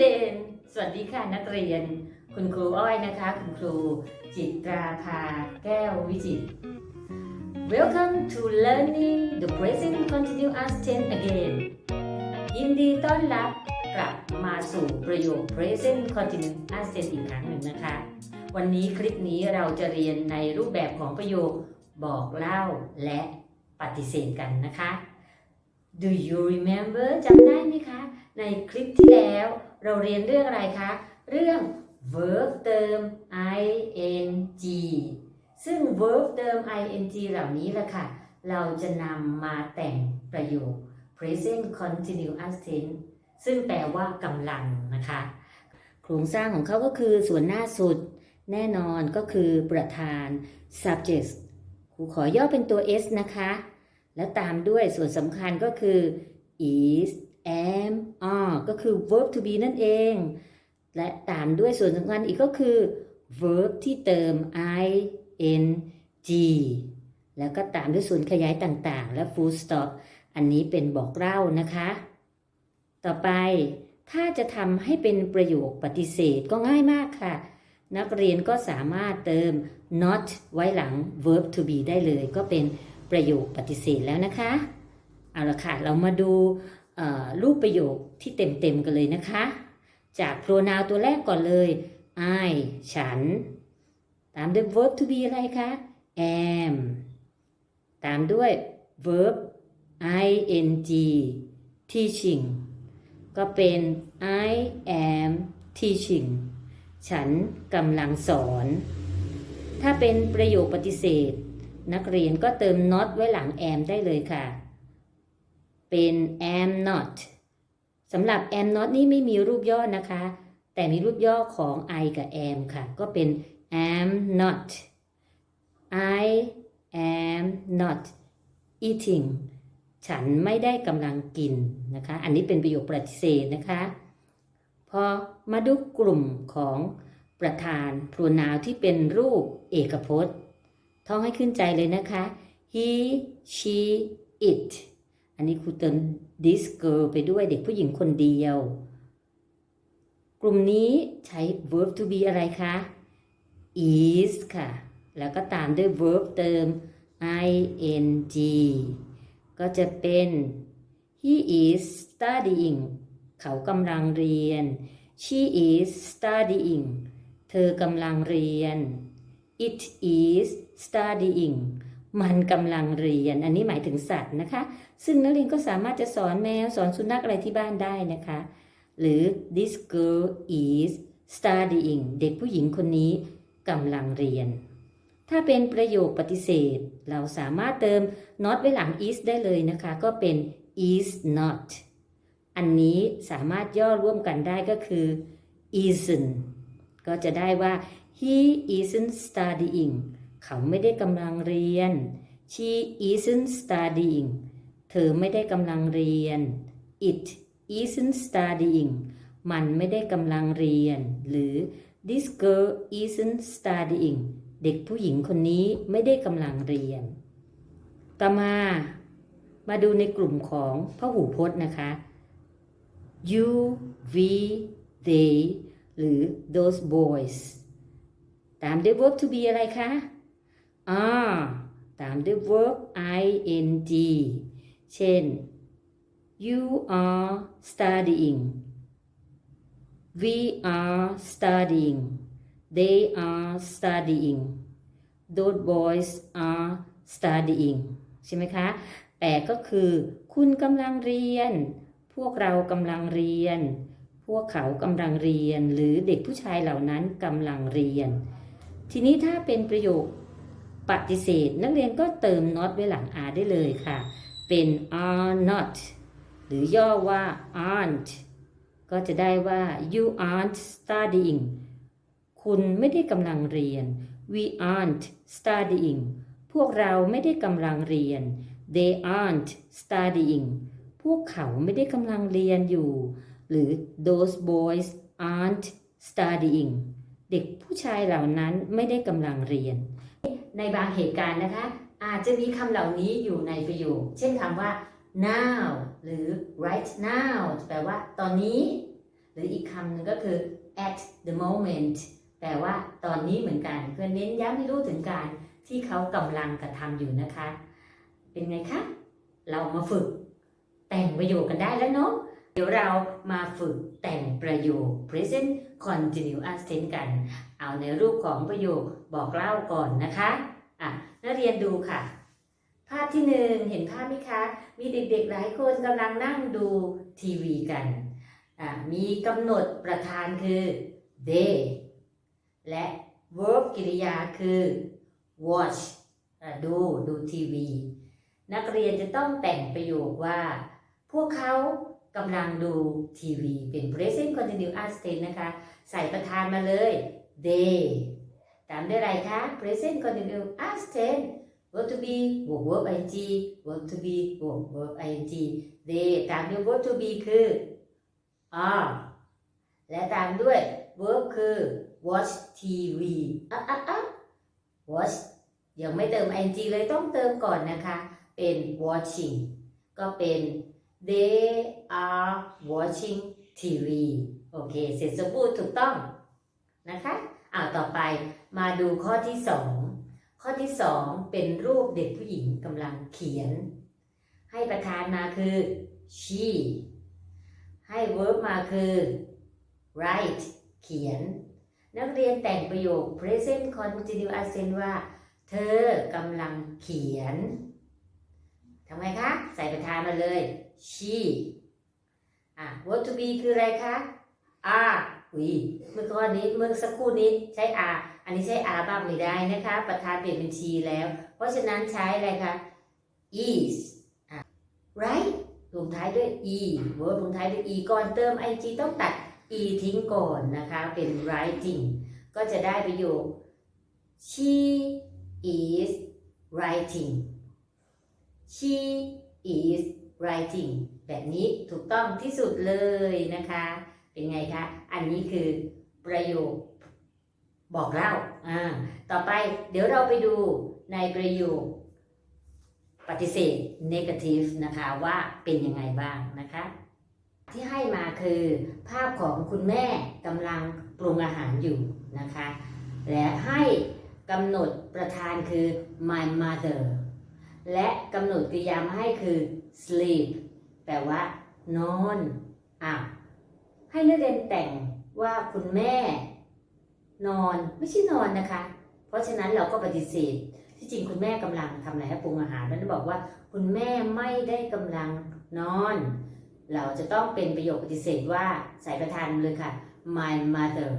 student สวัสดีค่ะนักเรียน คุณครูอ้อยนะคะ คุณครูจิตราภาแก้ววิจิต Welcome to learning the present continuous tense again ยินดีต้อนรับกลับมาสู่ประโยค present continuous tense อีกครั้งหนึ่งนะคะ วันนี้คลิปนี้เราจะเรียนในรูปแบบของประโยคบอกเล่าและปฏิเสธกันนะคะ Do you remember จำได้ไหมคะ ในคลิปที่แล้วเราเรียนเรื่องอะไรคะ เรื่อง verb เติม ing ซึ่ง verb เติม ing เหล่านี้แหละค่ะ เราจะนำมาแต่งประโยค present continuous tense ซึ่งแปลว่ากำลังนะคะ โครงสร้างของเขาก็คือส่วนหน้าสุด แน่นอนก็คือประธาน subject ครูขอย่อเป็นตัว s นะคะ แล้วตามด้วยส่วนสำคัญก็คือ is am are ก็คือ verb to be นั่นเอง และตามด้วยส่วนสำคัญอีกก็คือ verb ที่เติม i n g แล้วก็ตามด้วยส่วนขยายต่างๆ และ full stop อันนี้เป็นบอกเล่านะคะ ต่อไปถ้าจะทำให้เป็นประโยคปฏิเสธก็ง่ายมากค่ะ นักเรียนก็สามารถเติม not ไว้หลัง verb to be ได้เลยก็เป็น ประโยคปฏิเสธแล้วนะคะ เอาละค่ะ เรามาดูรูปประโยคที่เต็มๆกันเลยนะคะ จาก pronoun ตัวแรกก่อนเลย I ฉัน ตามด้วย verb to be อะไรคะ am ตามด้วย verb ing teaching ก็เป็น I am teaching ฉันกำลังสอน ถ้าเป็นประโยคปฏิเสธ นักเรียนก็เติม not ไว้หลัง am ได้เลยค่ะ เป็น am not สำหรับ am not นี่ไม่มีรูปย่อนะคะ แต่มีรูปย่อของ I กับ am ค่ะ ก็เป็น am not I am not eating ฉันไม่ได้กำลังกินนะคะ อันนี้เป็นประโยคปฏิเสธนะคะ พอมาดูกลุ่มของประธาน pronoun ที่เป็นรูปเอกพจน์ ท่องให้ขึ้นใจเลยนะคะ he she it อันนี้ครูเติม this girl ไปด้วยเด็กผู้หญิงคนเดียว กลุ่มนี้ใช้ verb to be อะไรคะ is ค่ะ แล้วก็ตามด้วย verb เติม ing ก็จะเป็น he is studying เขากำลังเรียน she is studying เธอกำลังเรียน it is studying มันกำลังเรียน อันนี้หมายถึงสัตว์นะคะ ซึ่งนักเรียนก็สามารถจะสอนแมวสอนสุนัขอะไรที่บ้านได้นะคะ หรือ this girl is studying เด็กผู้หญิงคนนี้กำลังเรียน ถ้าเป็นประโยคปฏิเสธ เราสามารถเติม not ไว้หลัง is ได้เลยนะคะ ก็เป็น is not อันนี้สามารถย่อร่วมกันได้ก็คือ isn't ก็จะได้ว่า he isn't studying เขาไม่ได้กำลังเรียน she isn't studying เธอไม่ได้กำลังเรียน it isn't studying มันไม่ได้กำลังเรียน หรือ this girl isn't studying เด็กผู้หญิงคนนี้ไม่ได้กำลังเรียน ต่อมา มาดูในกลุ่มของพหูพจน์นะคะ you we they หรือ those boys ตามด้วย verb to be อะไรคะ are ตามด้วย verb ing เช่น you are studying we are studying they are studying those boys are studying ใช่ไหมคะแต่ก็คือ คุณกำลังเรียน พวกเรากำลังเรียน พวกเขากำลังเรียน หรือเด็กผู้ชายเหล่านั้นกำลังเรียน ทีนี้ถ้าเป็นประโยค ปฏิเสธ นักเรียนก็เติม not ไว้หลัง are ได้เลยค่ะ เป็น are not หรือย่อว่า aren't ก็จะได้ว่า you aren't studying คุณไม่ได้กำลังเรียน we aren't studying พวกเราไม่ได้กำลังเรียน they aren't studying พวกเขาไม่ได้กำลังเรียนอยู่ หรือ those boys aren't studying เด็กผู้ชายเหล่านั้นไม่ได้กำลังเรียน ในบางเหตุการณ์นะคะ อาจจะมีคำเหล่านี้อยู่ในประโยค เช่นคำว่า now หรือ right now แปลว่าตอนนี้ หรืออีกคำหนึ่งก็คือ at the moment แปลว่าตอนนี้เหมือนกัน เพื่อเน้นย้ำให้รู้ถึงการที่เขากำลังกระทำอยู่นะคะ เป็นไงคะ เรามาฝึกแต่งประโยคกันได้แล้วเนาะ ดี๋ยวเรามาฝึกแต่งประโยค present continuous tense กัน เอาในรูปของประโยคบอกเล่าก่อนนะคะอะนักเรียนดูค่ะ ภาพที่หนึ่งเห็นภาพไหมคะ มีเด็กๆหลายคนกำลังนั่งดูทีวีกันอะมีกำหนดประธานคือ they และ verb กริยาคือ watch อดูดูทีวี นักเรียนจะต้องแต่งประโยคว่า พวกเขา กำลังดูทีวีเป็น present continuous tense นะคะ ใส่ประธานมาเลย they ตามด้วยอะไรคะ present continuous tense verb to be verb verb ing verb to be verb verb ing they ตามด้วย verb to be คือ are และตามด้วย verb คือ watch TV อะอะอะ watch ยังไม่เติม ing เลยต้องเติมก่อนนะคะ เป็น watching ก็เป็น they are watching TV โอเค เสร็จสมบูรณ์ถูกต้องนะคะอ่าต่อไปมาดูข้อที่สองข้อที่สองเป็นรูปเด็กผู้หญิงกำลังเขียน ให้ประธานมาคือ she ให้ verb มาคือ write เขียน นักเรียนแต่งประโยค present continuous tense ว่า เธอกำลังเขียนทำไงคะ ใส่ประธานมาเลย she อะ verb to be คืออะไรคะ are อุ้ยเมื่อก่อนนี้เมื่อสักครู่นี้ใช้ are อันนี้ใช้ are บ้างไม่ได้นะคะ ประธานเปลี่ยนเป็น she แล้ว เพราะฉะนั้นใช้อะไรคะ is อะ right ลงท้ายด้วย e verb ลงท้ายด้วย e ก่อนเติม ing ต้องตัด e ทิ้งก่อนนะคะ เป็น writing ก็จะได้ประโยค she is writing she is writing แบบนี้ถูกต้องที่สุดเลยนะคะ เป็นไงคะ อันนี้คือประโยคบอกเล่าอ่าต่อไปเดี๋ยวเราไปดูในประโยคปฏิเสธ negative นะคะว่าเป็นยังไงบ้างนะคะ ที่ให้มาคือภาพของคุณแม่กำลังปรุงอาหารอยู่นะคะ และให้กำหนดประธานคือ my mother และกำหนดกริยามาให้คือ sleep แปลว่านอนอะให้นักเรียนแต่งว่าคุณแม่ นอนไม่ใช่นอนนะคะ เพราะฉะนั้นเราก็ปฏิเสธ ที่จริงคุณแม่กำลังทำอะไรให้ปรุงอาหารแล้วบอกว่า คุณแม่ไม่ได้กำลังนอน เราจะต้องเป็นประโยคปฏิเสธว่าใส่ประธานเลยค่ะ my mother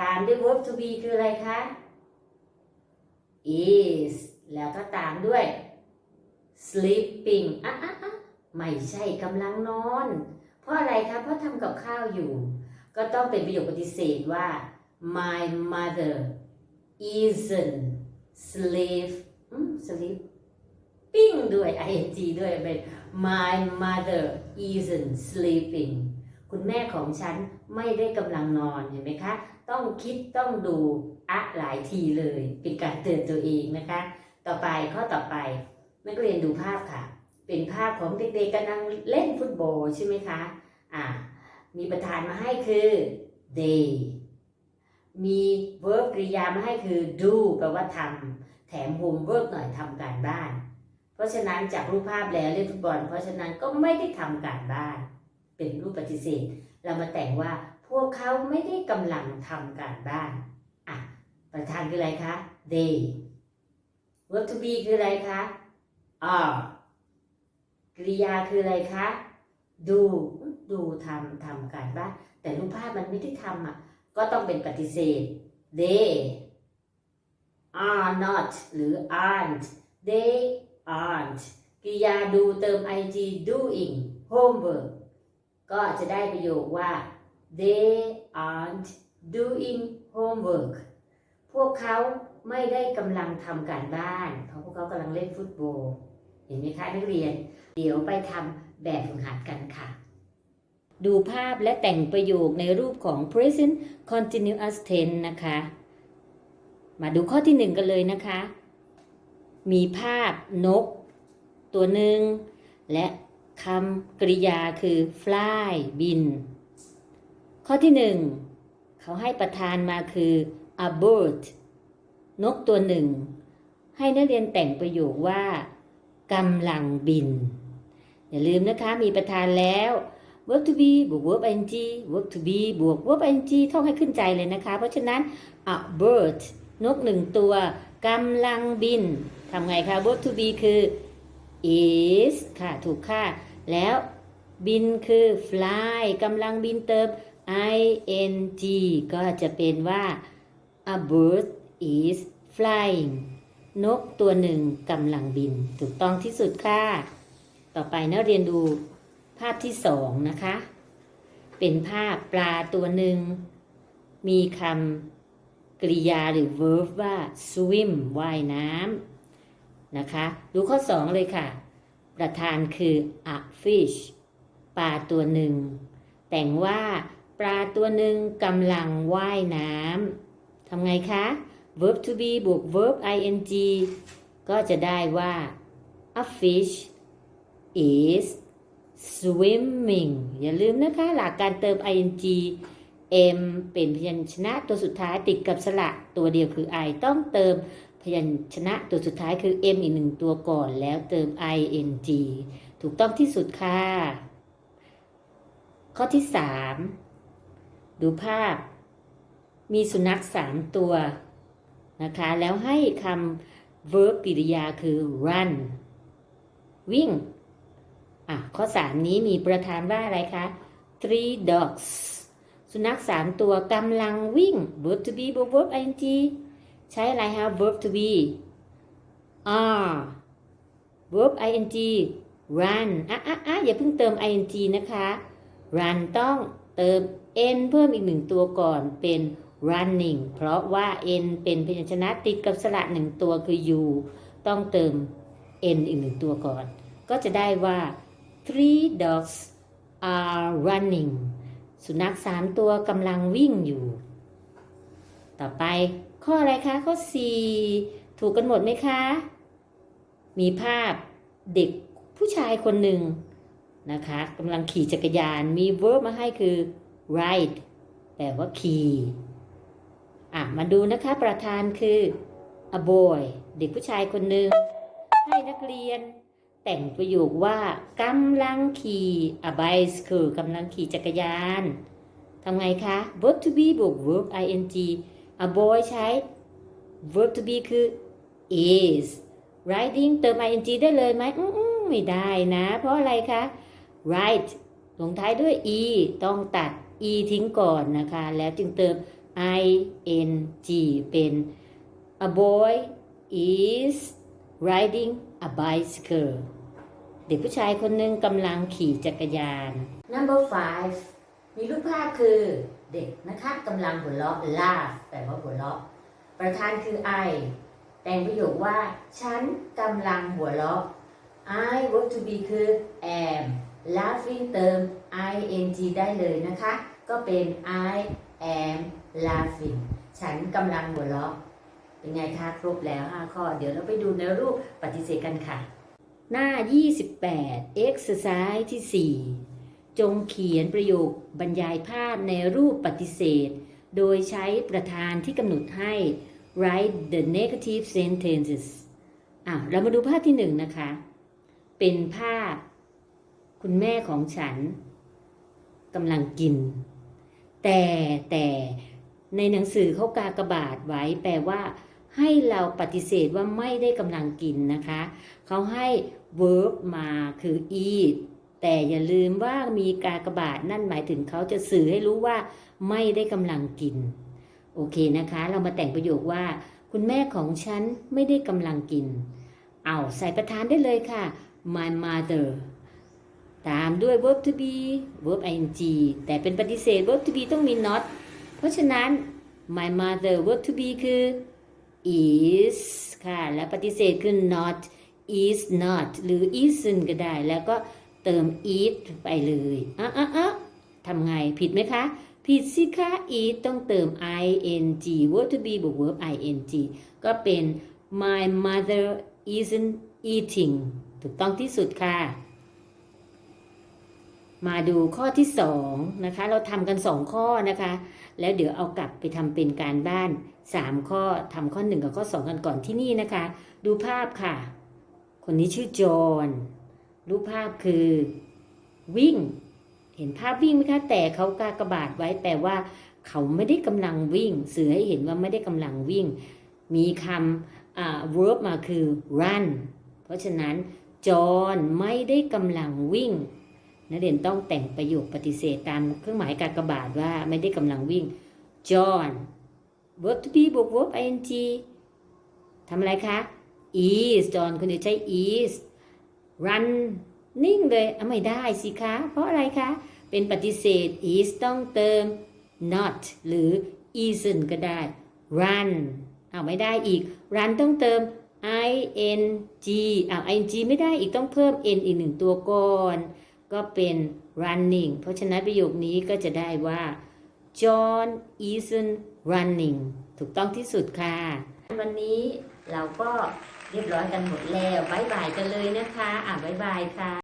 ตามด้วย verb to be คืออะไรคะ is แล้วก็ตามด้วย sleeping อะอะอะไม่ใช่กำลังนอน เพราะอะไรคะเพราะทำกับข้าวอยู่ ก็ต้องเป็นประโยคปฏิเสธว่า my mother isn't sleep อืม sleep ปิ้งด้วย ing ด้วยเป็น my mother isn't sleeping คุณแม่ของฉันไม่ได้กำลังนอนเห็นไหมคะ ต้องคิดต้องดูอะหลายทีเลย เป็นการเตือนตัวเองนะคะ ต่อไปข้อต่อไป นักเรียนดูภาพค่ะ เป็นภาพของเด็กๆกำลังเล่นฟุตบอลใช่ไหมคะอ่ามีประธานมาให้คือ they มี verb กริยามาให้คือ do แปลว่าทำแถม homework หน่อยทำการบ้าน เพราะฉะนั้นจากรูปภาพแล้วเล่นฟุตบอล เพราะฉะนั้นก็ไม่ได้ทำการบ้าน เป็นรูปปฏิเสธ เรามาแต่งว่าพวกเขาไม่ได้กำลังทำการบ้านอะประธานคืออะไรคะ they verb to be คืออะไรคะ are กริยาคืออะไรคะ do ดูทำทำการบ้านแต่รูปภาพมันไม่ได้ทำอะ ก็ต้องเป็นปฏิเสธ they are not หรือ aren't they aren't กริยาดูเติม ing doing homework ก็จะได้ประโยคว่า they aren't doing homework พวกเขา ไม่ได้กำลังทำการบ้าน เพราะพวกเขากำลังเล่นฟุตบอลเห็นไหมคะนักเรียน เดี๋ยวไปทำแบบฝึกหัดกันค่ะ ดูภาพและแต่งประโยคในรูปของ present continuous tense นะคะ มาดูข้อที่หนึ่งกันเลยนะคะ มีภาพนก ตัวหนึ่ง และคำกริยาคือ fly บิน ข้อที่หนึ่งเขาให้ประธานมาคือ a bird นกตัวหนึ่ง ให้นักเรียนแต่งประโยคว่ากำลังบิน อย่าลืมนะคะมีประธานแล้ว verb to be บวก verb ing verb to be บวก verb ing ท่องให้ขึ้นใจเลยนะคะ เพราะฉะนั้น a bird นกหนึ่งตัวกำลังบินทำไงคะ verb to be คือ is ค่ะถูกค่ะ แล้วบินคือ fly กำลังบินเติม ing ก็จะเป็นว่า a bird is flying นกตัวหนึ่งกำลังบิน ถูกต้องที่สุดค่ะ ต่อไปนักเรียนดูภาพที่สองนะคะ เป็นภาพปลาตัวหนึ่ง มีคำกริยาหรือ verb ว่า swim ว่ายน้ำนะคะ ดูข้อสองเลยค่ะ ประธานคือ a fish ปลาตัวหนึ่ง แต่งว่าปลาตัวหนึ่งกำลังว่ายน้ำทำไงคะ verb to be บวก verb ing ก็จะได้ว่า a fish is swimming อย่าลืมนะคะ หลักการเติม ing m เป็นพยัญชนะตัวสุดท้ายติดกับสระตัวเดียวคือ i ต้องเติมพยัญชนะตัวสุดท้ายคือ m อีกหนึ่งตัวก่อนแล้วเติม ing ถูกต้องที่สุดค่ะ ข้อที่ 3 ดูภาพ มีสุนัข 3 ตัว นะคะ แล้วให้คำ verb กริยาคือ run วิ่ง อะ ข้อ 3 นี้มีประธานว่าอะไรคะ three dogs สุนัข 3 ตัวกำลังวิ่ง verb to be verb ing ใช้อะไรฮะ verb to be are verb ing run อะอะอะอย่าเพิ่งเติม ing นะคะ run ต้องเติม n เพิ่มอีกหนึ่งตัวก่อนเป็น running เพราะว่า n เป็นพยัญชนะติดกับสระหนึ่งตัวคือ u ต้องเติม n อีกหนึ่งตัวก่อน ก็จะได้ว่า three dogs are running สุนัขสามตัวกำลังวิ่งอยู่ ต่อไปข้ออะไรคะ ข้อ 4 ถูกกันหมดไหมคะ มีภาพเด็กผู้ชายคนหนึ่งนะคะกำลังขี่จักรยานมี verb มาให้คือ ride แปลว่าขี่ อะมาดูนะคะประธานคือ a boy เด็กผู้ชายคนหนึ่งให้นักเรียน แต่งประโยคว่ากำลังขี่ a bicycle กำลังขี่จักรยานทำไงคะ verb to be บวก verb ing a boy ใช้ verb to be คือ is riding เติม ing ได้เลยไหมอืมไม่ได้นะ เพราะอะไรคะ ride ลงท้ายด้วย e ต้องตัด e ทิ้งก่อนนะคะ แล้วจึงเติม ing เป็น a boy is riding a bicycle เด็กผู้ชายคนหนึ่งกำลังขี่จักรยาน number five มีรูปภาพคือเด็กนะคะกำลังหัวเราะ laugh แปลว่าหัวเราะ ประธานคือ I แต่งประโยคว่า ฉันกำลังหัวเราะ I verb to be คือ am laughing เติม ing ได้เลยนะคะ ก็เป็น I am laughing ฉันกำลังหัวเราะเป็นไงคะครบแล้ว 5 ข้อ เดี๋ยวเราไปดูในรูปปฏิเสธกันค่ะ หน้า 28 exercise ที่ 4 จงเขียนประโยคบรรยายภาพในรูปปฏิเสธ โดยใช้ประธานที่กำหนดให้ write the negative sentences อะเรามาดูภาพที่หนึ่งนะคะ เป็นภาพ คุณแม่ของฉันกำลังกิน แต่แต่ ในหนังสือเขากากบาทไว้แปลว่า ให้เราปฏิเสธว่าไม่ได้กำลังกินนะคะ เขาให้ verb มาคือ eat แต่อย่าลืมว่ามีกากบาทนั่นหมายถึงเขาจะสื่อให้รู้ว่าไม่ได้กำลังกิน โอเคนะคะ เรามาแต่งประโยคว่า คุณแม่ของฉันไม่ได้กำลังกิน เอาใส่ประธานได้เลยค่ะ my mother ตามด้วย verb to be verb ing แต่เป็นปฏิเสธ verb to be ต้องมี not เพราะฉะนั้น my mother verb to be คือ is ค่ะ และปฏิเสธคือ not is not หรือ isn't ก็ได้ แล้วก็เติม eat ไปเลยอะอะอะทำไง ผิดไหมคะ ผิดสิคะ eat ต้องเติม ing verb to be บวก verb ing ก็เป็น my mother isn't eating ถูกต้องที่สุดค่ะ มาดูข้อที่2นะคะ เราทำกัน 2 ข้อนะคะ แล้วเดี๋ยวเอากลับไปทำเป็นการบ้าน 3 ข้อทำข้อ 1 กับข้อ 2 กันก่อนที่นี่นะคะ ดูภาพค่ะ คนนี้ชื่อจอห์นรูปภาพคือ วิ่ง เห็นภาพวิ่งไหมคะ แต่เขากากระบาดไว้แปลว่า เขาไม่ได้กำลังวิ่ง สื่อให้เห็นว่าไม่ได้กำลังวิ่ง มีคำอ่า verb มาคือ run เพราะฉะนั้นจอห์นไม่ได้กำลังวิ่ง นักเรียนต้องแต่งประโยคปฏิเสธตามเครื่องหมายกากบาทว่าไม่ได้กำลังวิ่ง John verb to be บวก verb ing ทำอะไรคะ is John คุณจะใช้ is run นิ่งเลยเอะไม่ได้สิคะ เพราะอะไรคะ เป็นปฏิเสธ is ต้องเติม not หรือ isn't ก็ได้ run เอาไม่ได้อีก run ต้องเติม ing อ้าว ing ไม่ได้อีกต้องเพิ่ม n อีกหนึ่งตัวก่อน ก็เป็น running เพราะฉะนั้นประโยคนี้ก็จะได้ว่า John isn't running ถูกต้องที่สุดค่ะ วันนี้เราก็เรียบร้อยกันหมดแล้วบายบายกันเลยนะคะ อะบายบายค่ะ